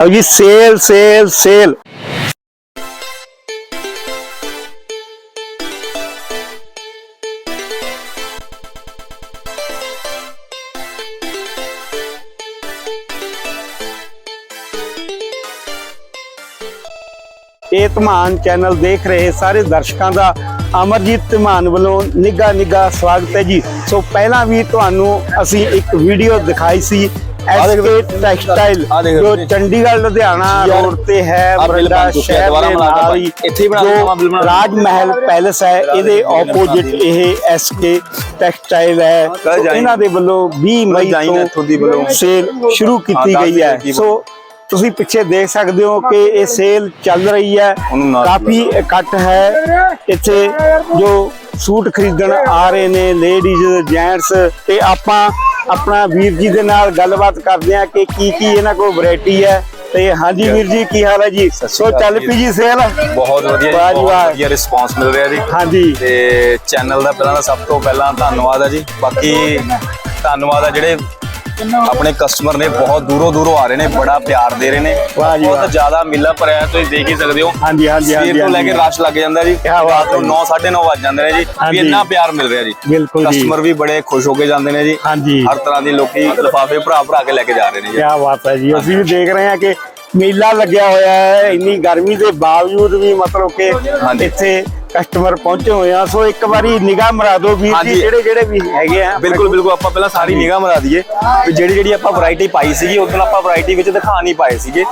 ਲਓ ਜੀ sale sale sale ਇਹ ਧਮਾਨ ਚੈਨਲ ਦੇਖ ਰਹੇ ਸਾਰੇ ਦਰਸ਼ਕਾਂ ਦਾ। ਅਮਰਜੀਤ ਧਮਾਨ ਵੱਲੋਂ ਨਿੱਘਾ ਨਿੱਘਾ ਸਵਾਗਤ ਹੈ ਜੀ। ਸੋ ਪਹਿਲਾਂ ਵੀ ਤੁਹਾਨੂੰ ਅਸੀਂ ਇੱਕ ਵੀਡੀਓ ਦਿਖਾਈ ਸੀ। ਐਸਕੇ ਟੈਕਸਟਾਈਲ ਜੋ। ਚੰਡੀਗੜ੍ਹ ਲੁਧਿਆਣਾ ਰੋਡ ਤੇ ਹੈ ਬਰੰਡਾ ਸ਼ਹਿਰ ਦੇ ਨਾਲ ਹੀ ਇੱਥੇ ਬਣਾ। ਰਾਜ ਮਹਿਲ ਪੈਲਸ ਹੈ ਇਹਦੇ ਆਪੋਜ਼ਿਟ ਇਹ ਐਸਕੇ ਟੈਕਸਟਾਈਲ ਹੈ। ਇਹਨਾਂ ਦੇ ਵੱਲੋਂ 20 ਮਈ। ਤੋਂ ਸੇਲ ਸ਼ੁਰੂ ਕੀਤੀ ਗਈ ਹੈ ਸੋ ਤੁਸੀਂ ਪਿੱਛੇ ਦੇਖ ਸਕਦੇ ਹੋ ਕਿ ਇਹ ਸੇਲ ਚੱਲ ਰਹੀ ਹੈ ਕਾਫੀ ਇਕੱਠ ਹੈ ਇੱਥੇ ਜੋ ਸੂਟ ਖਰੀਦਣ ਆ ਰਹੇ ਨੇ ਲੇਡੀਜ਼ ਜੈਂਟਸ ਤੇ ਆਪਾਂ ਆਪਣਾ ਵੀਰ ਜੀ ਦੇ ਨਾਲ ਗੱਲਬਾਤ ਕਰਦੇ ਹਾਂ ਕਿ ਕੀ ਕੀ ਇਹਨਾਂ ਕੋਲ ਵੈਰਾਈਟੀ ਹੈ। ਤੇ ਹਾਂਜੀ ਵੀਰ ਜੀ ਕੀ ਹਾਲ ਹੈ ਜੀ? ਸੋ ਚੱਲ ਪਈ ਜੀ ਸੇਲ ਬਹੁਤ ਵਧੀਆ ਜੀ ਬਹੁਤ। ਵਧੀਆ ਰਿਸਪਾਂਸ ਮਿਲ ਰਿਹਾ ਜੀ। ਹਾਂਜੀ। ਤੇ ਚੈਨਲ ਦਾ ਪਹਿਲਾਂ ਸਭ ਤੋਂ ਪਹਿਲਾਂ ਧੰਨਵਾਦ ਹੈ ਜੀ। ਬਾਕੀ ਧੰਨਵਾਦ ਹੈ ਜਿਹੜੇ ਆਪਣੇ ਕਸਟਮਰ ਨੇ ਬਹੁਤ ਦੂਰੋਂ ਦੂਰੋਂ ਆ ਰਹੇ ਨੇ ਬੜਾ ਪਿਆਰ ਦੇ ਰਹੇ ਨੇ। ਬਹੁਤ ਜ਼ਿਆਦਾ ਮਿਲਾ ਭਰਿਆ ਤੁਸੀਂ ਦੇਖ ਹੀ ਸਕਦੇ ਹੋ। ਹਾਂਜੀ ਹਾਂਜੀ ਹਾਂਜੀ ਸਵੇਰ ਤੋਂ ਲੈ ਕੇ। ਰਸ਼ ਲੱਗ ਜਾਂਦਾ ਜੀ। ਕਿਆ ਬਾਤ ਹੈ ਤੋਂ ਜੀ। 9 9:30 ਵੱਜ ਜਾਂਦੇ ਨੇ ਜੀ। ਵੀ ਇੰਨਾ ਪਿਆਰ ਮਿਲ ਰਿਹਾ ਜੀ। ਬਿਲਕੁਲ ਜੀ। ਕਸਟਮਰ ਵੀ ਬੜੇ ਖੁਸ਼ ਹੋ ਕੇ ਜਾਂਦੇ ਨੇ ਜੀ। ਹਾਂਜੀ। ਹਰ ਤਰ੍ਹਾਂ ਦੀ ਲੋਕੀ ਲਿਫਾਫੇ ਭਰਾ ਭਰਾ ਕੇ ਲੈ ਕੇ ਜਾ ਰਹੇ ਨੇ ਜੀ। ਕੀ ਬਾਤ ਹੈ ਜੀ। ਅਸੀਂ ਵੀ ਦੇਖ ਰਹੇ ਹਾਂ ਕਿ ਮੇਲਾ ਲੱਗਿਆ ਹੋਇਆ ਹੈ। ਇੰਨੀ ਗਰਮੀ ਦੇ ਬਾਵਜੂਦ ਵੀ ਮਤਲਬ ਕਿ। ਇੱਥੇ ਕਸਟਮਰ ਪਹੁੰਚੇ ਹੋਏ ਆ ਸੋ ਇੱਕ ਵਾਰੀ ਨਿਗਾਹ ਮਰਾ ਦਿਓ ਵੀਰ ਜੀ ਹਾਂਜੀ। ਜਿਹੜੇ ਜਿਹੜੇ ਵੀ ਹੈਗੇ ਆ। ਬਿਲਕੁਲ ਬਿਲਕੁਲ ਆਪਾਂ ਪਹਿਲਾਂ ਸਾਰੀ ਨਿਗਾਹ ਮਰਾ ਦਈਏ। ਵੀ ਜਿਹੜੀ ਜਿਹੜੀ ਆਪਾਂ ਵੈਰਾਈਟੀ ਪਾਈ ਸੀਗੀ ਉਦੋਂ ਆਪਾਂ ਵੈਰਾਈਟੀ ਵਿੱਚ ਦਿਖਾ ਨਹੀਂ ਪਾਏ ਸੀਗੇ।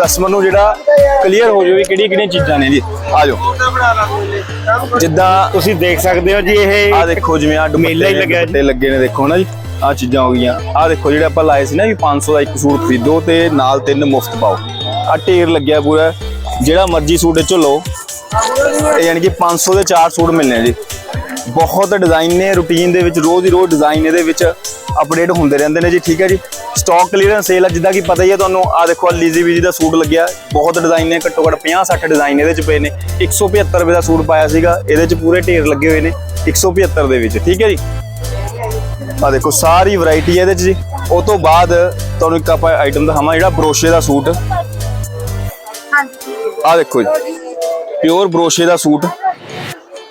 ਕਸਟਮਰ ਨੂੰ ਜਿਹੜਾ ਕਲੀਅਰ ਹੋ ਜਾਵੇ ਕਿਹੜੀਆਂ ਕਿਹੜੀਆਂ ਚੀਜ਼ਾਂ ਨੇ ਜੀ। ਆ ਜਾਓ। ਜਿੱਦਾਂ ਤੁਸੀਂ ਦੇਖ ਸਕਦੇ ਹੋ ਜੀ ਇਹ ਆ ਦੇਖੋ ਜਿਵੇਂ ਆ ਮੇਲਾ ਹੀ ਲੱਗਿਆ ਜੀ। ਦੁਪੱਟੇ ਲੱਗੇ ਨੇ ਦੇਖੋ ਨਾ ਜੀ ਆ ਚੀਜ਼ਾਂ ਹੋ ਗਈਆਂ। ਆ ਦੇਖੋ ਜਿਹੜੇ ਆਪਾਂ ਲਾਏ ਸੀ ਨਾ ਵੀ 500 ਦਾ ਇੱਕ ਸੂਟ ਖਰੀਦੋ ਤੇ ਨਾਲ ਤਿੰਨ ਮੁਫਤ ਪਾਓ। ਆ ਢੇਰ ਲੱਗਿਆ ਪੂਰਾ। ਜਿਹੜਾ ਮਰਜ਼ੀ ਸੂਟ ਇਹ ਚੋਂ ਲਓ। ਯਾਨੀ ਕਿ 500 ਦੇ 4 ਸੂਟ ਮਿਲਨੇ ਜੀ। ਬਹੁਤ ਡਿਜ਼ਾਈਨ ਨੇ ਰੂਟੀਨ ਦੇ ਵਿੱਚ ਰੋਜ਼ ਹੀ ਰੋਜ਼ ਡਿਜ਼ਾਈਨ ਇਹਦੇ ਵਿੱਚ ਅਪਡੇਟ ਹੁੰਦੇ ਰਹਿੰਦੇ ਨੇ ਜੀ ਠੀਕ ਹੈ ਜੀ। ਸਟਾਕ ਕਲੀਅਰੈਂਸ ਸੇਲ ਆ ਜਿੱਦਾਂ ਕਿ ਪਤਾ ਹੀ ਹੈ ਤੁਹਾਨੂੰ ਆ ਦੇਖੋ ਲੀਜ਼ੀ ਵੀਜੀ ਦਾ ਸੂਟ ਲੱਗਿਆ। ਬਹੁਤ ਡਿਜ਼ਾਈਨ ਨੇ ਘੱਟੋ ਘੱਟ 50 60 ਡਿਜ਼ਾਈਨ ਇਹਦੇ ਚ ਪਏ ਨੇ। 175 ਰੁਪਏ ਦਾ ਸੂਟ ਪਾਇਆ ਸੀਗਾ ਇਹਦੇ ਚ ਪੂਰੇ ਢੇਰ ਲੱਗੇ ਹੋਏ ਨੇ 175 ਦੇ ਵਿੱਚ ਠੀਕ ਹੈ ਜੀ। ਆ ਦੇਖੋ ਸਾਰੀ ਵੈਰਾਈਟੀ ਹੈ ਇਹਦੇ ਚ ਜੀ। ਉਹ ਤੋਂ ਬਾਅਦ ਤੁਹਾਨੂੰ ਇੱਕ ਆਪਾਂ ਆਈਟਮ ਦਿਖਾਵਾਂ ਜਿਹੜਾ ਬਰੋਸ਼ੇ ਦਾ ਸੂਟ। ਆ ਦੇਖੋ ਜੀ। ਪਿਓਰ ਬਰੋਸ਼ੇ ਦਾ ਸੂਟ।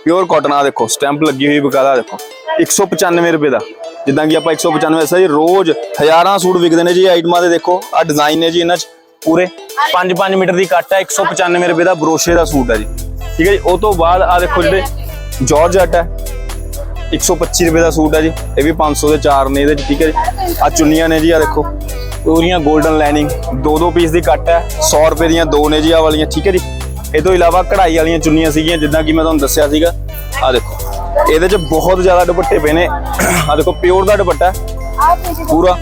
ਪਿਓਰ ਕਾਟਨ ਆ ਦੇਖੋ ਸਟੈਂਪ ਲੱਗੀ ਹੋਈ ਬਕਾਇਦਾ ਦੇਖੋ। 195 ਰੁਪਏ ਦਾ। ਜਿੱਦਾਂ ਕਿ ਆਪਾਂ 195 ਐਸਾ ਜੀ, ਰੋਜ਼ ਹਜ਼ਾਰਾਂ ਸੂਟ ਵਿਕਦੇ ਨੇ ਜੀ ਆਈਟਮਾਂ ਦੇ ਦੇਖੋ। ਆ ਡਿਜ਼ਾਈਨ ਨੇ ਜੀ ਇਹਨਾਂ 'ਚ ਪੂਰੇ 5-5 ਮੀਟਰ ਦੀ ਕੱਟ ਹੈ 195 ਰੁਪਏ ਦਾ ਬਰੋਸ਼ੇ ਦਾ ਸੂਟ ਹੈ ਜੀ। ਠੀਕ ਹੈ ਜੀ, ਉਹ ਤੋਂ ਬਾਅਦ ਆ ਦੇਖੋ ਜਿਹੜੇ ਜਾਰਜਟ ਹੈ 125 ਰੁਪਏ ਦਾ ਸੂਟ ਹੈ ਜੀ। ਇਹ ਵੀ 500 ਦੇ ਚਾਰ ਨੇ ਇਹਦੇ 'ਚ, ਠੀਕ ਹੈ ਜੀ। ਆ ਚੁੰਨੀਆਂ ਨੇ ਜੀ ਆ ਦੇਖੋ। ਪੂਰੀਆਂ 골ਡਨ ਲਾਈਨਿੰਗ ਦੋ ਦੋ ਪੀਸ ਦੀ ਕੱਟ ਹੈ 100 ਰੁਪਏ ਦੀਆਂ ਦੋ ਨੇ ਜੀ ਆ ਵਾਲੀਆਂ, ਠੀਕ ਹੈ ਜੀ। ਇਹ ਤੋਂ ਇਲਾਵਾ ਕਢਾਈ ਵਾਲੀਆਂ ਚੁੰਨੀਆਂ ਸੀਗੀਆਂ ਜਿੱਦਾਂ ਕਿ ਮੈਂ ਤੁਹਾਨੂੰ ਦੱਸਿਆ ਸੀਗਾ। ਆ ਦੇਖੋ ਇਹਦੇ 'ਚ ਬਹੁਤ ਜ਼ਿਆਦਾ ਦੁਪੱਟੇ ਪਏ ਨੇ। ਆ ਦੇਖੋ ਪਿਓਰ ਦਾ ਦੁਪੱਟਾ ਹੈ, ਪੂਰਾ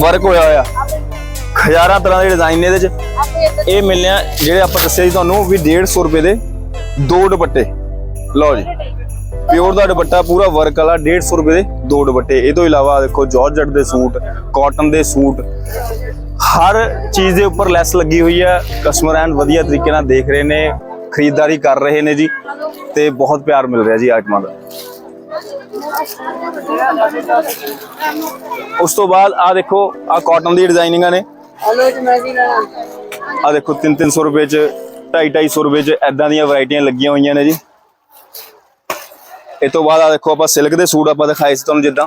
ਵਰਕ ਹੋਇਆ ਹੋਇਆ। ਹਜ਼ਾਰਾਂ ਤਰ੍ਹਾਂ ਦੇ ਡਿਜ਼ਾਈਨ ਨੇ ਇਹਦੇ 'ਚ। ਇਹ ਮਿਲਨੇ ਆ ਜਿਹੜੇ ਆਪਾਂ ਦੱਸਿਆ ਸੀ ਤੁਹਾਨੂੰ ਵੀ 150 ਰੁਪਏ ਦੇ ਦੋ ਦੁਪੱਟੇ। ਲਓ ਜੀ ਪਿਓਰ ਦਾ ਦੁਪੱਟਾ ਪੂਰਾ ਵਰਕ ਵਾਲਾ 150 ਰੁਪਏ ਦੇ ਦੋ ਦੁਪੱਟੇ। ਇਹ ਤੋਂ ਇਲਾਵਾ ਦੇਖੋ ਜਾਰਜਟ ਦੇ ਸੂਟ ਕਾਟਨ ਦੇ ਸੂਟ। ਹਰ ਚੀਜ਼ ਦੇ ਉੱਪਰ ਲੈਸ ਲੱਗੀ ਹੋਈ ਹੈ। ਕਸਟਮਰ ਐਨ ਵਧੀਆ ਤਰੀਕੇ ਨਾਲ ਦੇਖ ਰਹੇ ਨੇ ਖਰੀਦਦਾਰੀ ਕਰ ਰਹੇ ਨੇ ਜੀ ਤੇ ਬਹੁਤ ਪਿਆਰ ਮਿਲ ਰਿਹਾ ਜੀ ਆਈਟਮਾਂ ਦਾ। ਉਸ ਤੋਂ ਬਾਅਦ ਆ ਦੇਖੋ ਆ ਕਾਟਨ ਦੀ ਡਿਜ਼ਾਈਨਿੰਗਾਂ ਨੇ। ਆ ਦੇਖੋ 3-300 ਰੁਪਏ ਚ 250 ਰੁਪਏ ਚ ਐਦਾਂ ਦੀਆਂ ਵੈਰਾਈਟੀਆਂ ਲੱਗੀਆਂ ਹੋਈਆਂ ਨੇ ਜੀ। ਇਹ ਤੋਂ ਬਾਅਦ ਆ ਦੇਖੋ ਆਪਾਂ ਸਿਲਕ ਦੇ ਸੂਟ ਆਪਾਂ ਦਿਖਾਏ ਸੀ ਤੁਹਾਨੂੰ ਜਿੱਦਾਂ।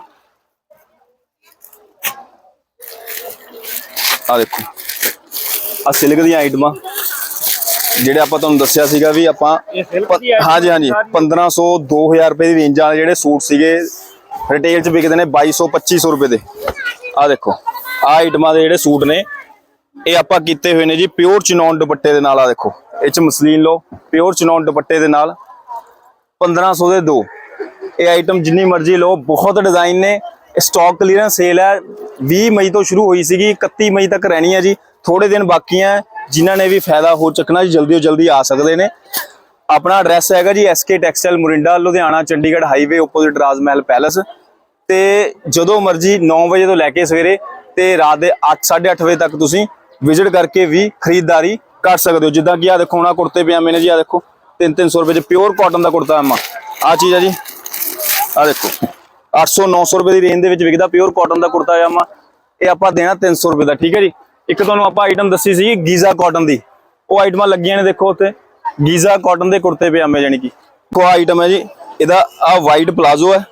ਆ ਦੇਖੋ। ਆ ਸਿਲਕ ਦੀਆਂ ਆਈਟਮਾਂ ਜਿਹੜੇ ਆਪਾਂ ਤੁਹਾਨੂੰ ਦੱਸਿਆ ਸੀਗਾ ਵੀ ਆਪਾਂ ਹਾਂਜੀ ਹਾਂਜੀ। 1500 2000 ਰੁਪਏ ਦੀ ਰੇਂਜ ਵਾਲੇ ਜਿਹੜੇ ਸੂਟ ਸੀਗੇ ਰਿਟੇਲ 'ਚ ਵਿਕਦੇ ਨੇ 2200 2500 ਰੁਪਏ ਦੇ। ਆ ਦੇਖੋ ਆ ਆਈਟਮਾਂ ਦੇ ਜਿਹੜੇ ਸੂਟ ਨੇ ਇਹ ਆਪਾਂ ਕੀਤੇ ਹੋਏ ਨੇ ਜੀ ਪਿਓਰ ਚਨੌਨ ਦੁਪੱਟੇ ਦੇ ਨਾਲ ਆ ਦੇਖੋ। ਇਹ 'ਚ ਮਸਲੀਨ ਲਓ ਪਿਓਰ ਚਨੌਨ ਦੁਪੱਟੇ ਦੇ ਨਾਲ। 1500 ਦੇ ਦੋ। ਇਹ ਆਈਟਮ ਜਿੰਨੀ ਮਰਜ਼ੀ ਲਓ ਬਹੁਤ ਡਿਜ਼ਾਈਨ ਨੇ। ਸਟਾਕ ਕਲੀਅਰੈਂਸ ਸੇਲ ਹੈ। 20 ਮਈ ਤੋਂ ਸ਼ੁਰੂ ਹੋਈ ਸੀਗੀ 31 ਮਈ ਤੱਕ ਰਹਿਣੀ ਹੈ ਜੀ। ਥੋੜੇ ਦਿਨ ਬਾਕੀ ਹੈ, ਜਿਨ੍ਹਾਂ ਨੇ ਵੀ ਫਾਇਦਾ ਹੋ ਚੱਕਣਾ ਜੀ, ਜਲਦੀ ਤੋਂ ਜਲਦੀ ਆ ਸਕਦੇ ਨੇ। ਆਪਣਾ ਐਡਰੈਸ ਹੈਗਾ ਜੀ SK textile Morinda Ludhiana, Chandigarh highway opposite Raj Mahal palace ਤੇ ਜਦੋਂ ਮਰਜ਼ੀ 9 ਵਜੇ ਤੋਂ ਲੈ ਕੇ ਸਵੇਰੇ ਤੇ ਰਾਤ ਦੇ 8 8:30 ਵਜੇ ਤੱਕ ਤੁਸੀਂ ਵਿਜ਼ਿਟ ਕਰਕੇ ਵੀ ਖਰੀਦਦਾਰੀ ਕਰ ਸਕਦੇ ਹੋ। ਜਿੱਦਾਂ ਕਿ ਆ ਦੇਖੋ ਨਾ ਕੁੜਤੇ ਪਜਾਮੇ ਨੇ ਜੀ ਆ ਦੇਖੋ। 3-300 ਰੁਪਏ ਚ ਪਿਓਰ ਕਾਟਨ ਦਾ ਕੁੜਤਾ ਪਜਾਮਾ ਆ ਚੀਜ਼ ਆ ਜੀ। ਆ ਦੇਖੋ। 800 900 ਰੁਪਏ ਦੀ ਰੇਂਜ ਦੇ ਵਿੱਚ ਵਿਕਦਾ ਪਿਓਰ ਕਾਟਨ ਦਾ ਕੁੜਤਾ ਪਜਾਮਾ। ਇਹ ਆਪਾਂ ਦੇਣਾ 300 ਰੁਪਏ ਦਾ, ਠੀਕ ਹੈ ਜੀ? ਇੱਕ ਤੁਹਾਨੂੰ ਆਪਾਂ ਆਈਟਮ ਦੱਸੀ ਸੀ ਗੀਜ਼ਾ ਕਾਟਨ ਦੀ। ਉਹ ਆਈਟਮਾਂ ਲੱਗੀਆਂ ਨੇ ਦੇਖੋ ਉੱਥੇ। ਗੀਜ਼ਾ ਕਾਟਨ ਦੇ ਕੁੜਤੇ ਪਜਾਮੇ ਜਾਨੀ ਕਿ। ਕੋ ਆਈਟਮ ਹੈ ਜੀ, ਇਹਦਾ ਆ ਵਾਈਟ ਪਲਾਜ਼ੋ ਹੈ।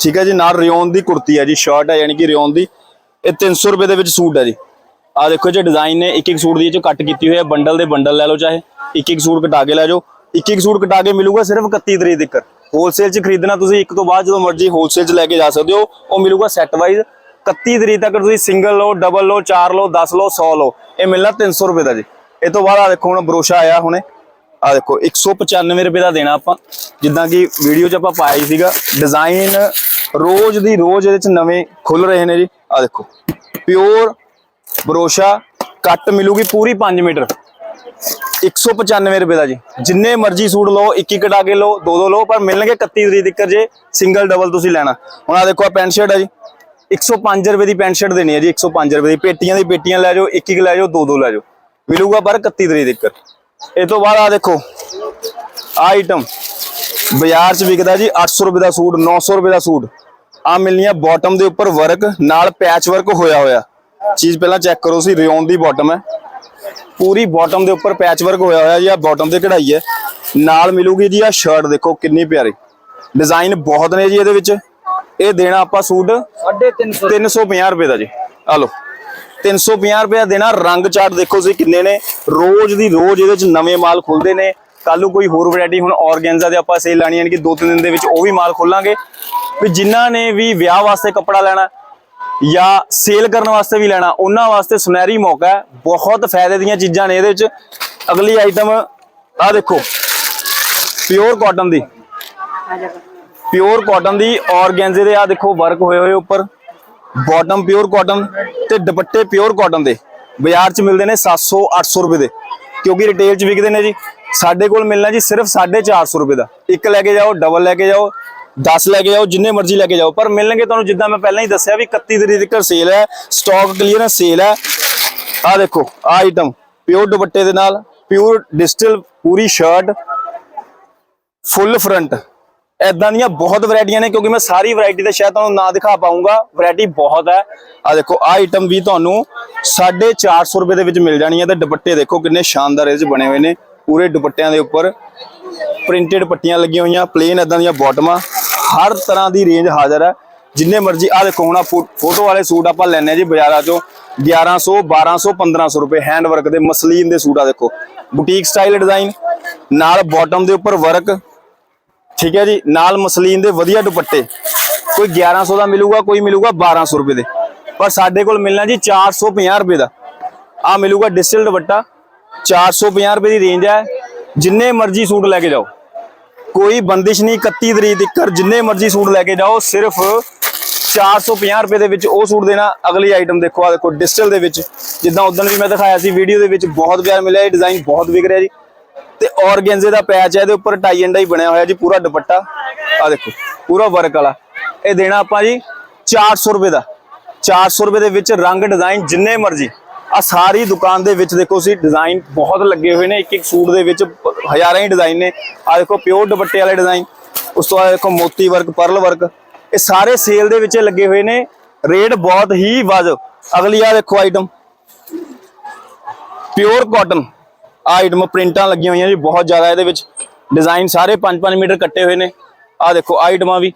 ਠੀਕ ਹੈ ਜੀ, ਨਾਲ ਰਿਓਨ ਦੀ ਕੁੜਤੀ ਹੈ ਜੀ ਸ਼ਰਟ ਹੈ ਯਾਨੀ ਕਿ ਰਿਓਨ ਦੀ। ਇਹ 300 ਰੁਪਏ ਦੇ ਵਿੱਚ ਸੂਟ ਹੈ ਜੀ। ਆ ਦੇਖੋ ਜੀ ਡਿਜ਼ਾਈਨ ਨੇ ਇੱਕ ਇੱਕ ਸੂਟ ਦੀ ਇਹ ਚੋਂ ਕੱਟ ਕੀਤੀ ਹੋਈ ਹੈ, ਬੰਡਲ ਦੇ ਬੰਡਲ ਲੈ ਲਓ ਚਾਹੇ ਇੱਕ ਇੱਕ ਸੂਟ ਕਟਾ ਕੇ ਲੈ ਜਾਓ। ਇੱਕ ਇੱਕ ਸੂਟ ਕਟਾ ਕੇ ਮਿਲੂਗਾ ਸਿਰਫ 31 ਤਰੀਕ ਤੱਕ। ਹੋਲਸੇਲ 'ਚ ਖਰੀਦਣਾ ਤੁਸੀਂ ਇੱਕ ਤੋਂ ਬਾਅਦ ਜਦੋਂ ਮਰਜ਼ੀ ਹੋਲਸੇਲ 'ਚ ਲੈ ਕੇ ਜਾ ਸਕਦੇ ਹੋ, ਉਹ ਮਿਲੂਗਾ ਸੈੱਟ ਵਾਈਜ਼ 31 ਤਰੀਕ ਤੱਕ ਤੁਸੀਂ ਸਿੰਗਲ ਲਓ ਡਬਲ ਲਓ 4 ਲਓ 10 ਲਓ 100 ਲਓ, ਇਹ ਮਿਲਣਾ 300 ਰੁਪਏ ਦਾ ਜੀ। ਇਹ ਤੋਂ ਬਾਅਦ ਆ ਦੇਖੋ ਹੁਣ ਬਰੋਸ਼ਾ ਆਇਆ ਹੁਣੇ। ਆ ਦੇਖੋ 195 ਰੁਪਏ ਦਾ ਦੇਣਾ ਆਪਾਂ। ਜਿੱਦਾਂ ਕਿ ਵੀਡੀਓ 'ਚ ਆਪਾਂ ਪਾਇਆ ਹੀ ਸੀਗਾ ਡਿਜ਼ਾਈਨ ਰੋਜ਼ ਦੀ ਰੋਜ਼ ਇਹਦੇ 'ਚ ਨਵੇਂ ਖੁੱਲ ਰਹੇ ਨੇ ਜੀ। ਆ ਦੇਖੋ ਪਿਓਰ ਬਰੋਸ਼ਾ ਕੱਟ ਮਿਲੂਗੀ ਪੂਰੀ 5 ਮੀਟਰ। 195 ਰੁਪਏ ਦਾ ਜੀ। ਜਿੰਨੇ ਮਰਜ਼ੀ ਸੂਟ ਲਓ, ਇੱਕ ਇੱਕ ਕਟਾ ਕੇ ਲਓ, ਦੋ ਦੋ ਲਓ, ਪਰ ਮਿਲਣਗੇ 31 ਤਰੀਕ ਤੱਕ ਜੇ ਸਿੰਗਲ ਡਬਲ ਤੁਸੀਂ ਲੈਣਾ। ਹੁਣ ਆ ਦੇਖੋ ਆ ਪੈਂਟ ਸ਼ਰਟ ਹੈ ਜੀ। 105 ਰੁਪਏ ਦੀ ਪੈਂਟ ਸ਼ਰਟ ਦੇਣੀ ਹੈ ਜੀ 105 ਰੁਪਏ ਦੀ। ਪੇਟੀਆਂ ਦੀ ਪੇਟੀਆਂ ਲੈ ਜਾਓ, ਇੱਕ ਇੱਕ ਲੈ ਜਾਓ, ਦੋ ਦੋ ਲੈ ਜਾਓ। ਮਿਲੂਗਾ ਪਰ 31 ਤਰੀਕ ਤੱਕ। ਇਹ ਤੋਂ ਬਾਅਦ ਆ ਦੇਖੋ ਆ ਆਈਟਮ ਬਾਜ਼ਾਰ 'ਚ ਵਿਕਦਾ ਜੀ 800 ਰੁਪਏ ਦਾ ਸੂਟ 900 ਰੁਪਏ ਦਾ ਸੂਟ। ਆ ਮਿਲਣੀਆਂ ਬਾਟਮ ਦੇ ਉੱਪਰ ਵਰਕ ਨਾਲ ਪੈਚ ਵਰਕ ਹੋਇਆ ਹੋਇਆ। ਚੀਜ਼ ਪਹਿਲਾਂ ਚੈੱਕ ਕਰੋ ਸੀ, ਰਿਓਨ ਦੀ ਬਾਟਮ ਹੈ। ਪੂਰੀ ਬਾਟਮ ਦੇ ਉੱਪਰ ਪੈਚ ਵਰਕ ਹੋਇਆ ਹੋਇਆ ਜੀ ਆ ਬਾਟਮ ਤੇ ਕਢਾਈ ਹੈ। ਨਾਲ ਮਿਲੂਗੀ ਜੀ ਆ ਸ਼ਰਟ ਦੇਖੋ ਕਿੰਨੀ ਪਿਆਰੀ। ਡਿਜ਼ਾਈਨ ਬਹੁਤ ਨੇ ਜੀ ਇਹਦੇ ਵਿੱਚ। ਇਹ ਦੇਣਾ ਆਪਾਂ ਸੂਟ 350 350 ਰੁਪਏ ਦਾ ਜੀ। ਆ ਲਓ। 350 ਰੁਪਏ ਦੇਣਾ ਰੰਗ ਚਾਰਟ ਦੇਖੋ ਤੁਸੀਂ ਕਿੰਨੇ ਨੇ। ਰੋਜ਼ ਦੀ ਰੋਜ਼ ਇਹਦੇ ਵਿੱਚ ਨਵੇਂ ਮਾਲ ਖੁੱਲਦੇ ਨੇ। ਕੱਲ ਨੂੰ ਕੋਈ ਹੋਰ ਵੈਰਾਈਟੀ ਹੁਣ ਔਰਗੈਂਜ਼ਾ ਦੇ ਆਪਾਂ ਸੇਲ ਲਾਣੀ ਯਾਨੀ ਕਿ ਦੋ ਤਿੰਨ ਦਿਨ ਦੇ ਵਿੱਚ ਉਹ ਵੀ ਮਾਲ ਖੋਲਾਂਗੇ। ਵੀ ਜਿਨ੍ਹਾਂ ਨੇ ਵੀ ਵਿਆਹ ਵਾਸਤੇ ਕੱਪੜਾ ਲੈਣਾ ਜਾਂ ਸੇਲ ਕਰਨ ਵਾਸਤੇ ਵੀ ਲੈਣਾ, ਉਹਨਾਂ ਵਾਸਤੇ ਸੁਨਹਿਰੀ ਮੌਕਾ ਹੈ। ਬਹੁਤ ਫਾਇਦੇ ਦੀਆਂ ਚੀਜ਼ਾਂ ਨੇ ਇਹਦੇ ਵਿੱਚ। ਅਗਲੀ ਆਈਟਮ ਆ ਦੇਖੋ ਪਿਓਰ ਕਾਟਨ ਦੀ। ਪਿਓਰ ਕਾਟਨ ਦੀ ਔਰਗੈਂਜ਼ੇ ਦੇ ਆ ਦੇਖੋ ਵਰਕ ਹੋਏ ਹੋਏ ਉੱਪਰ। ਬਾਟਮ ਪਿਓਰ ਕਾਟਨ ਤੇ ਦੁਪੱਟੇ ਪਿਓਰ ਕਾਟਨ ਦੇ। ਬਾਜ਼ਾਰ 'ਚ ਮਿਲਦੇ ਨੇ 700 800 ਰੁਪਏ ਦੇ। ਕਿਉਂਕਿ ਰਿਟੇਲ 'ਚ ਵਿਕਦੇ ਨੇ ਜੀ। ਸਾਡੇ ਕੋਲ ਮਿਲਣਾ ਜੀ ਸਿਰਫ 450 ਰੁਪਏ ਦਾ। ਇੱਕ ਲੈ ਕੇ ਜਾਓ ਡਬਲ ਲੈ ਕੇ ਜਾਓ। 10 ਲੈ ਕੇ ਜਾਓ, ਜਿੰਨੇ ਮਰਜ਼ੀ ਲੈ ਕੇ ਜਾਓ, ਪਰ ਮਿਲਣਗੇ ਤੁਹਾਨੂੰ ਜਿੱਦਾਂ ਮੈਂ ਪਹਿਲਾਂ ਹੀ ਦੱਸਿਆ ਵੀ 31 ਤਰੀਕ ਤੱਕ ਸੇਲ ਹੈ ਸਟਾਕ ਕਲੀਅਰੈਂਸ ਸੇਲ ਹੈ। ਆ ਦੇਖੋ ਆ ਆਈਟਮ ਪਿਓਰ ਦੁਪੱਟੇ ਦੇ ਨਾਲ ਪਿਓਰ ਡਿਜੀਟਲ ਪੂਰੀ ਸ਼ਰਟ ਫੁੱਲ ਫਰੰਟ ਐਦਾਂ ਦੀਆਂ ਬਹੁਤ ਵੈਰਾਈਟੀਆਂ ਨੇ, ਕਿਉਂਕਿ ਮੈਂ ਸਾਰੀ ਵੈਰਾਈਟੀ ਦਾ ਸ਼ਾਇਦ ਤੁਹਾਨੂੰ ਨਾ ਦਿਖਾ ਪਾਉਂਗਾ ਵੈਰਾਈਟੀ ਬਹੁਤ ਹੈ। ਆ ਦੇਖੋ ਆ ਆਈਟਮ ਵੀ ਤੁਹਾਨੂੰ 450 ਰੁਪਏ ਦੇ ਵਿੱਚ ਮਿਲ ਜਾਣੀ ਹੈ ਤੇ ਦੁਪੱਟੇ ਦੇਖੋ ਕਿੰਨੇ ਸ਼ਾਨਦਾਰ ਇਹਦੇ 'ਚ ਬਣੇ ਹੋਏ ਨੇ, ਪੂਰੇ ਦੁਪੱਟਿਆਂ ਦੇ ਉੱਪਰ। ਪ੍ਰਿੰਟਡ ਪੱਟੀਆਂ ਲੱਗੀਆਂ ਹੋਈਆਂ ਪਲੇਨ ਐਦਾਂ ਦੀਆਂ ਬਾਟਮਾਂ ਹਰ ਤਰ੍ਹਾਂ ਦੀ ਰੇਂਜ ਹਾਜ਼ਰ ਹੈ। ਜਿੰਨੇ ਮਰਜ਼ੀ ਆ ਦੇਖੋ ਹੁਣ ਆ ਫੋ- ਫੋਟੋ ਵਾਲੇ ਸੂਟ ਆਪਾਂ ਲੈਣੇ ਜੀ ਬਾਜ਼ਾਰਾਂ ਚੋਂ। 1100 1200 1500 ਰੁਪਏ ਹੈਂਡ ਵਰਕ ਦੇ ਮਸਲੀਨ ਦੇ ਸੂਟ ਆ ਦੇਖੋ। ਬੁਟੀਕ ਸਟਾਈਲ ਡਿਜ਼ਾਈਨ ਨਾਲ ਬਾਟਮ ਦੇ ਉੱਪਰ ਵਰਕ ਠੀਕ ਹੈ ਜੀ, ਨਾਲ ਮਸਲੀਨ ਦੇ ਵਧੀਆ ਦੁਪੱਟੇ। ਕੋਈ 1100 ਦਾ ਮਿਲੂਗਾ, ਕੋਈ ਮਿਲੂਗਾ 1200 ਰੁਪਏ ਦੇ। ਪਰ ਸਾਡੇ ਕੋਲ ਮਿਲਣਾ ਜੀ 450 ਰੁਪਏ ਦਾ। ਆ ਮਿਲੂਗਾ ਡਿਜੀਟਲ ਦੁਪੱਟਾ 450 ਰੁਪਏ ਦੀ ਰੇਂਜ ਹੈ। ਜਿੰਨੇ ਮਰਜ਼ੀ ਸੂਟ ਲੈ ਕੇ ਜਾਓ। ਕੋਈ ਬੰਦਿਸ਼ ਨਹੀਂ 31 ਤਰੀਕ ਤੱਕ ਜਿੰਨੇ ਮਰਜ਼ੀ ਸੂਟ ਲੈ ਕੇ ਜਾਓ, ਸਿਰਫ 450 ਰੁਪਏ ਦੇ ਵਿੱਚ ਉਹ ਸੂਟ ਦੇਣਾ, ਅਗਲੀ ਆਈਟਮ ਦੇਖੋ ਆ ਦੇਖੋ ਡਿਜੀਟਲ ਦੇ ਵਿੱਚ। ਜਿੱਦਾਂ ਉਦੋਂ ਵੀ ਮੈਂ ਦਿਖਾਇਆ ਸੀ, ਵੀਡੀਓ ਦੇ ਵਿੱਚ ਬਹੁਤ ਪਿਆਰ ਮਿਲਿਆ, ਇਹ ਡਿਜ਼ਾਈਨ ਬਹੁਤ ਵਿਕ ਰਿਹਾ ਜੀ। ਤੇ ਔਰਗੈਂਜ਼ੇ ਦਾ ਪੈਚ ਹੈ, ਇਹਦੇ ਉੱਪਰ ਟਾਈ ਐਂਡ ਹੀ ਬਣਿਆ ਹੋਇਆ ਜੀ, ਪੂਰਾ ਦੁਪੱਟਾ। ਆ ਦੇਖੋ, ਪੂਰਾ ਵਰਕ ਵਾਲਾ। ਇਹ ਦੇਣਾ ਆਪਾਂ ਜੀ 400 ਰੁਪਏ ਦਾ। 400 ਰੁਪਏ ਦੇ ਵਿੱਚ ਰੰਗ ਡਿਜ਼ਾਈਨ ਜਿੰਨੇ ਮਰਜ਼ੀ। ਆ ਸਾਰੀ ਦੁਕਾਨ ਦੇ ਵਿੱਚ ਦੇਖੋ ਸੀ ਡਿਜ਼ਾਈਨ ਬਹੁਤ ਲੱਗੇ ਹੋਏ ਨੇ, ਇੱਕ ਇੱਕ ਸੂਟ ਦੇ ਵਿੱਚ ਹਜ਼ਾਰਾਂ ਹੀ ਡਿਜ਼ਾਈਨ ਨੇ। ਆ ਦੇਖੋ ਪਿਓਰ ਦੁਪੱਟੇ ਵਾਲੇ ਡਿਜ਼ਾਈਨ ਉਸ ਤੋਂ ਬਾਅਦ ਦੇਖੋ ਮੋਤੀ ਵਰਕ ਪਰਲ ਵਰਕ ਇਹ ਸਾਰੇ ਸੇਲ ਦੇ ਵਿੱਚ ਲੱਗੇ ਹੋਏ ਨੇ। ਰੇਟ ਬਹੁਤ ਹੀ ਵਾਜਬ ਅਗਲੀ ਆ ਦੇਖੋ ਆਈਟਮ ਪਿਓਰ ਕਾਟਨ ਆਈਟਮ ਪ੍ਰਿੰਟਾਂ ਲੱਗੀਆਂ ਹੋਈਆਂ ਜੀ, ਬਹੁਤ ਜ਼ਿਆਦਾ ਇਹਦੇ ਵਿੱਚ। ਡਿਜ਼ਾਈਨ ਸਾਰੇ 5-5 ਮੀਟਰ ਕੱਟੇ ਹੋਏ ਨੇ। ਆ ਦੇਖੋ ਆਈਟਮਾਂ ਵੀ।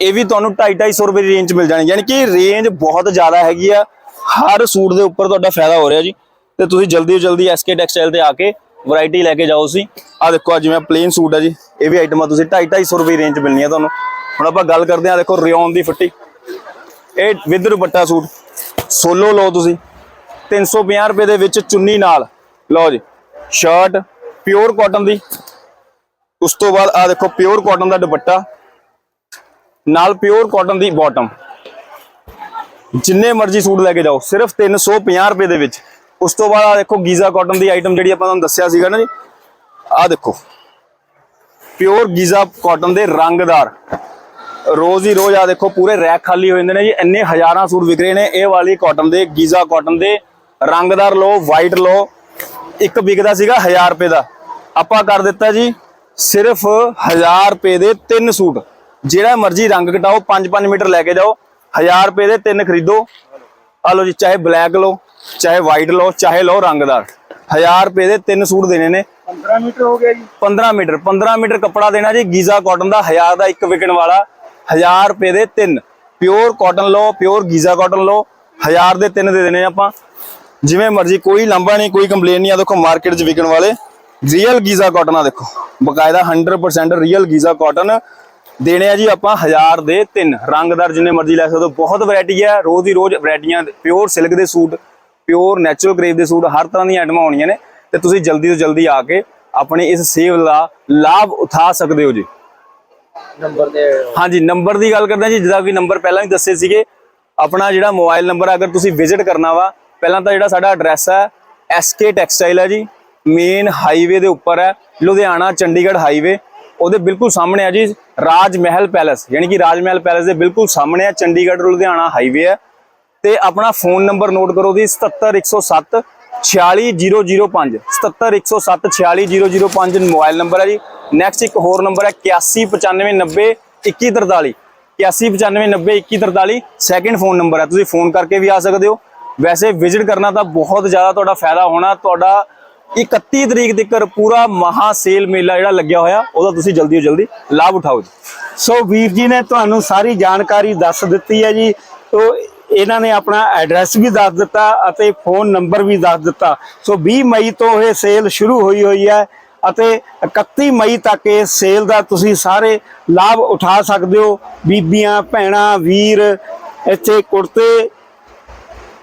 ਇਹ ਵੀ ਤੁਹਾਨੂੰ 250 ਰੁਪਏ ਦੀ ਰੇਂਜ ਮਿਲ ਜਾਣੀ। ਯਾਨੀ ਕਿ ਰੇਂਜ ਬਹੁਤ ਜ਼ਿਆਦਾ ਹੈਗੀ ਆ। ਹਰ ਸੂਟ ਦੇ ਉੱਪਰ ਤੁਹਾਡਾ ਫਾਇਦਾ ਹੋ ਰਿਹਾ ਜੀ। ਤੇ ਤੁਸੀਂ ਜਲਦੀ ਤੋਂ ਜਲਦੀ ਐਸਕੇ ਟੈਕਸਟਾਈਲ ਤੇ ਆ ਕੇ ਵੈਰਾਈਟੀ ਲੈ ਕੇ ਜਾਓ ਸੀ। ਆ ਦੇਖੋ ਜਿਵੇਂ ਪਲੇਨ ਸੂਟ ਹੈ ਜੀ, ਇਹ ਵੀ ਆਈਟਮਾਂ ਤੁਸੀਂ 250 ਰੁਪਏ ਰੇਂਜ 'ਚ ਮਿਲਣੀਆਂ ਤੁਹਾਨੂੰ। ਹੁਣ ਆਪਾਂ ਗੱਲ ਕਰਦੇ ਆ ਦੇਖੋ, ਰਿਓਨ ਦੀ ਫੱਟੀ। ਇਹ ਵਿਦ ਦੁਪੱਟਾ ਸੂਟ। ਸੋਲੋ ਲਓ ਤੁਸੀਂ। 350 ਰੁਪਏ ਦੇ ਵਿੱਚ ਚੁੰਨੀ ਨਾਲ। ਲਓ ਜੀ ਸ਼ਰਟ ਪਿਓਰ ਕਾਟਨ ਦੀ। ਉਸ ਤੋਂ ਬਾਅਦ ਆ ਦੇਖੋ ਪਿਓਰ ਕਾਟਨ ਦਾ ਦੁਪੱਟਾ। ਨਾਲ ਪਿਓਰ ਕਾਟਨ ਦੀ ਬਾਟਮ ਜਿੰਨੇ ਮਰਜ਼ੀ ਸੂਟ ਲੈ ਕੇ ਜਾਓ, ਸਿਰਫ 350 ਰੁਪਏ ਦੇ ਵਿੱਚ। ਉਸ ਤੋਂ ਬਾਅਦ ਆ ਦੇਖੋ, ਗੀਜ਼ਾ ਕਾਟਨ ਦੀ ਆਈਟਮ ਜਿਹੜੀ ਆਪਾਂ ਤੁਹਾਨੂੰ ਦੱਸਿਆ ਸੀਗਾ ਨਾ ਜੀ ਆ ਦੇਖੋ। ਪਿਓਰ ਗੀਜ਼ਾ ਕਾਟਨ ਦੇ ਰੰਗਦਾਰ। ਰੋਜ਼ ਹੀ ਰੋਜ਼ ਆ ਦੇਖੋ, ਪੂਰੇ ਰੈਕ ਖਾਲੀ ਹੋ ਜਾਂਦੇ ਨੇ ਜੀ, ਇੰਨੇ ਹਜ਼ਾਰਾਂ ਸੂਟ ਵਿਕ ਰਹੇ ਨੇ, ਇਹ ਵਾਲੀ ਕਾਟਨ ਦੇ, ਗੀਜ਼ਾ ਕਾਟਨ ਦੇ। ਰੰਗਦਾਰ ਲੋ ਵਾਈਟ ਲੋ ਇੱਕ ਵਿਕਦਾ ਸੀਗਾ 1000 ਰੁਪਏ ਦਾ। ਆਪਾਂ ਕਰ ਦਿੱਤਾ ਜੀ, ਸਿਰਫ 1000 ਰੁਪਏ ਦੇ ਤਿੰਨ ਸੂਟ। ਜਿਹੜਾ ਮਰਜ਼ੀ ਰੰਗ ਕਟਾਓ 5-5 ਮੀਟਰ ਲੈ ਕੇ ਜਾਓ 1000 ਰੁਪਏ ਦੇ ਤਿੰਨ ਖਰੀਦੋ। ਆ ਲਓ ਜੀ ਚਾਹੇ ਬਲੈਕ ਲਓ ਚਾਹੇ ਵਾਈਟ ਲਓ ਚਾਹੇ ਲਓ ਰੰਗਦਾਰ। 1000 ਰੁਪਏ ਦੇ ਤਿੰਨ ਸੂਟ ਦੇਣੇ ਨੇ। 15 ਮੀਟਰ ਹੋ ਗਿਆ ਜੀ। 15 ਮੀਟਰ 15 ਮੀਟਰ ਕੱਪੜਾ ਦੇਣਾ ਜੀ ਗੀਜ਼ਾ ਕਾਟਨ ਦਾ 1000 ਦਾ ਇੱਕ ਵਿਕਣ ਵਾਲਾ। 1000 ਰੁਪਏ ਦੇ ਤਿੰਨ। ਪਿਓਰ ਕਾਟਨ ਲਓ ਪਿਓਰ ਗੀਜ਼ਾ ਕਾਟਨ ਲਓ 1000 ਦੇ ਤਿੰਨ ਦੇ ਦੇਣੇ ਆਪਾਂ। ਜਿਵੇਂ ਮਰਜ਼ੀ ਕੋਈ ਲੰਬਾ ਨਹੀਂ ਕੋਈ ਕੰਪਲੇਨ ਨਹੀਂ ਆ ਦੇਖੋ ਮਾਰਕੀਟ 'ਚ ਵਿਕਣ ਵਾਲੇ। ਰੀਅਲ ਗੀਜ਼ਾ ਕਾਟਨ ਆ ਦੇਖੋ। ਬਕਾਇਦਾ 100% ਰੀਅਲ ਗੀਜ਼ਾ ਕਾਟਨ ਦੇਣੇ ਆ ਜੀ ਆਪਾਂ 1000 ਦੇ ਤਿੰਨ। ਰੰਗਦਾਰ ਜਿੰਨੇ ਮਰਜ਼ੀ ਲੈ ਸਕਦੇ ਹੋ। ਬਹੁਤ ਵੈਰਾਈਟੀ ਹੈ ਰੋਜ਼ ਦੀ ਰੋਜ਼ ਵੈਰਾਈਟੀਆਂ ਪਿਓਰ ਸਿਲਕ ਦੇ ਸੂਟ ਪਿਓਰ ਨੈਚੁਰਲ ਕਰੇਵ ਦੇ ਸੂਟ ਹਰ ਤਰ੍ਹਾਂ ਦੀਆਂ ਆਈਟਮਾਂ ਆਉਣੀਆਂ ਨੇ। ਤੇ ਤੁਸੀਂ ਜਲਦੀ ਤੋਂ ਜਲਦੀ ਆ ਕੇ ਆਪਣੇ ਇਸ ਸੇਵ ਦਾ ਲਾਭ ਉਠਾ ਸਕਦੇ ਹੋ ਜੀ। ਨੰਬਰ ਦੇ ਹਾਂਜੀ ਨੰਬਰ ਦੀ ਗੱਲ ਕਰਦੇ ਹਾਂ ਜੀ। ਜਿੱਦਾਂ ਕਿ ਨੰਬਰ ਪਹਿਲਾਂ ਹੀ ਦੱਸੇ ਸੀਗੇ। ਆਪਣਾ ਜਿਹੜਾ ਮੋਬਾਈਲ ਨੰਬਰ ਅਗਰ ਤੁਸੀਂ ਵਿਜ਼ਿਟ ਕਰਨਾ ਵਾ ਪਹਿਲਾਂ ਤਾਂ ਜਿਹੜਾ ਸਾਡਾ ਐਡਰੈਸ ਹੈ SK ਟੈਕਸਟਾਈਲ ਹੈ ਜੀ। ਮੇਨ ਹਾਈਵੇ ਦੇ ਉੱਪਰ ਹੈ ਲੁਧਿਆਣਾ ਚੰਡੀਗੜ੍ਹ ਹਾਈਵੇ ਉਹਦੇ ਬਿਲਕੁਲ ਸਾਹਮਣੇ ਆ ਜੀ ਰਾਜ ਮਹਿਲ ਪੈਲੇਸ, ਯਾਨੀ ਕਿ ਰਾਜ ਮਹਿਲ ਪੈਲੇਸ ਦੇ ਬਿਲਕੁਲ ਸਾਹਮਣੇ ਆ ਚੰਡੀਗੜ੍ਹ, ਲੁਧਿਆਣਾ ਹਾਈਵੇ ਹੈ। ਤੇ ਆਪਣਾ ਫੋਨ ਨੰਬਰ ਨੋਟ ਕਰੋ ਜੀ 77107 46005 77107 46005 ਮੋਬਾਈਲ ਨੰਬਰ ਹੈ ਜੀ। ਨੈਕਸਟ ਇੱਕ ਹੋਰ ਨੰਬਰ ਹੈ 819590 2143 819590 2143 ਸੈਕਿੰਡ ਫੋਨ ਨੰਬਰ ਹੈ। ਤੁਸੀਂ ਫੋਨ ਕਰਕੇ ਵੀ ਆ ਸਕਦੇ ਹੋ। ਵੈਸੇ ਵਿਜ਼ਿਟ ਕਰਨਾ ਤਾਂ ਬਹੁਤ ਜ਼ਿਆਦਾ ਤੁਹਾਡਾ ਫਾਇਦਾ ਹੋਣਾ, ਤੁਹਾਡਾ 31 ਤਰੀਕ ਤੱਕ ਪੂਰਾ ਮਹਾ ਸੇਲ ਮੇਲਾ ਜਿਹੜਾ ਲੱਗਿਆ ਹੋਇਆ, ਉਹਦਾ ਤੁਸੀਂ ਜਲਦੀ ਤੋਂ ਜਲਦੀ ਲਾਭ ਉਠਾਓ ਜੀ। ਸੋ ਵੀਰ ਜੀ ਨੇ ਤੁਹਾਨੂੰ ਸਾਰੀ ਜਾਣਕਾਰੀ ਦੱਸ ਦਿੱਤੀ ਹੈ ਜੀ, ਤੋ ਇਹਨਾਂ ਨੇ ਆਪਣਾ ਐਡਰੈਸ ਵੀ ਦੱਸ ਦਿੱਤਾ ਅਤੇ ਫੋਨ ਨੰਬਰ ਵੀ ਦੱਸ ਦਿੱਤਾ। ਸੋ 20 ਮਈ ਤੋਂ ਇਹ ਸੇਲ ਸ਼ੁਰੂ ਹੋਈ ਹੋਈ ਹੈ ਅਤੇ 31 ਮਈ ਤੱਕ ਇਹ ਸੇਲ ਦਾ ਤੁਸੀਂ ਸਾਰੇ ਲਾਭ ਉਠਾ ਸਕਦੇ ਹੋ। ਬੀਬੀਆਂ, ਭੈਣਾਂ, ਵੀਰ, ਇੱਥੇ ਕੁੜਤੇ,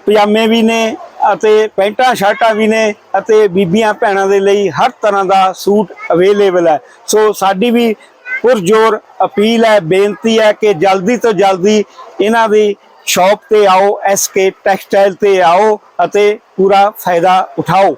ਪਜਾਮੇ ਵੀ ਨੇ ਅਤੇ ਪੈਂਟਾਂ ਸ਼ਰਟਾਂ ਵੀ ਨੇ ਅਤੇ ਬੀਬੀਆਂ ਭੈਣਾਂ ਦੇ ਲਈ ਹਰ ਤਰ੍ਹਾਂ ਦਾ ਸੂਟ ਅਵੇਲੇਬਲ ਹੈ। ਸੋ ਸਾਡੀ ਵੀ ਪੁਰਜੋਰ ਅਪੀਲ ਹੈ, ਬੇਨਤੀ ਹੈ ਕਿ ਜਲਦੀ ਤੋਂ ਜਲਦੀ ਇਹਨਾਂ ਦੀ ਸ਼ਾਪ ਤੇ ਆਓ ਐਸਕੇ ਟੈਕਸਟਾਈਲ ਤੇ ਆਓ ਅਤੇ ਪੂਰਾ ਫਾਇਦਾ ਉਠਾਓ।